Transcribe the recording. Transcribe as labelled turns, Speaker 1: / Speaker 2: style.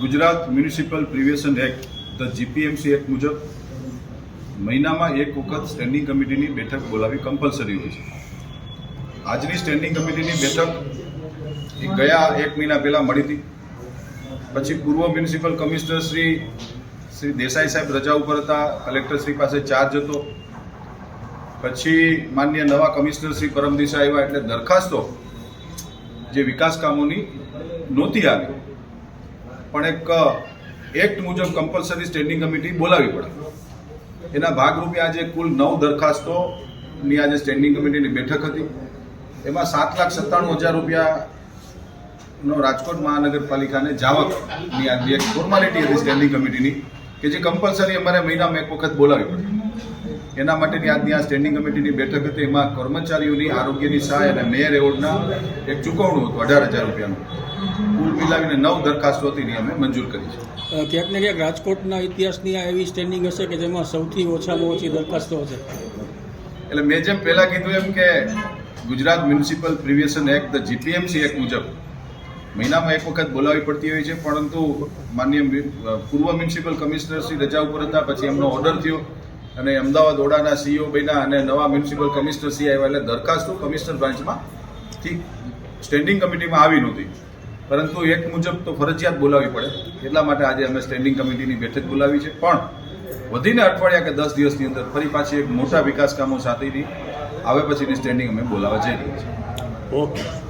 Speaker 1: Gujarat municipal provincial act the GPMC act મુજબ મહિનામાં એક વખત સ્ટેન્ડિંગ કમિટીની બેઠક બોલાવી કમ્પલસરી હોય છે. આજની સ્ટેન્ડિંગ કમિટીની બેઠક એ ગયા એક મહિના પહેલાં મળી હતી. પછી પૂર્વ મ્યુનિસિપલ કમિશનર શ્રી શ્રી દેસાઈ સાહેબ રજા ઉપર હતા કલેક્ટર શ્રી પાસે ચાર્જ હતો. પછી માન્ય નવા કમિશનર શ્રી પરમદિશા આવ્યા એટલે દરખાસ્તો જે વિકાસ કામોની નહોતી આવી. પણ એક એક્ટ મુજબ કમ્પલસરી સ્ટેન્ડિંગ કમિટી બોલાવી પડે. એના ભાગરૂપે આજે કુલ નવ દરખાસ્તોની આજે સ્ટેન્ડિંગ કમિટીની બેઠક હતી. એમાં સાત લાખ સત્તાણું હજાર રૂપિયાનો રાજકોટ મહાનગરપાલિકાને જાવકની આજે એક ફોર્માલિટી હતી સ્ટેન્ડિંગ કમિટીની કે જે કમ્પલસરી અમારે મહિનામાં એક વખત બોલાવી પડે. એના માટેની આજની આ સ્ટેન્ડિંગ કમિટીની બેઠક હતી. એમાં કર્મચારીઓની આરોગ્યની સહાય અને મેયર એવોર્ડના એક ચૂકવણું હતું, અઢાર હજાર રૂપિયાનું. કુલ મિલાવીને નવ દરખાસ્તો હતી ને અમે મંજૂર કરી છે.
Speaker 2: ક્યાંક ને ક્યાંક રાજકોટના ઇતિહાસની આ એવી સ્ટેન્ડિંગ હશે કે જેમાં સૌથી ઓછામાં ઓછી દરખાસ્તો હશે.
Speaker 1: એટલે મેં જેમ પહેલાં કીધું એમ કે Gujarat municipal provincial act the GPMC act મુજબ મહિનામાં એક વખત બોલાવી પડતી હોય છે પરંતુ માન્ય પૂર્વ મ્યુનિસિપલ કમિશનર શ્રી રજા ઉપર હતા પછી એમનો ઓર્ડર થયો અને અમદાવાદ ઓડાના સીઈઓ બન્યા અને નવા મ્યુનિસિપલ કમિશનર સી આવ્યા. એટલે દરખાસ્તો કમિશનર બ્રાન્ચમાં થી સ્ટેન્ડિંગ કમિટીમાં આવી નહોતી. પરંતુ એક મુજબ તો ફરજિયાત બોલાવવી પડે. એટલા માટે આજે અમે સ્ટેન્ડિંગ કમિટીની બેઠક બોલાવી છે. પણ વધીને અઠવાડિયા કે દસ દિવસની અંદર ફરી પાછી એક મોટા વિકાસ કામો સાથેની આવે પછીની સ્ટેન્ડિંગ અમે બોલાવવા જઈ રહ્યા છીએ.
Speaker 2: ઓકે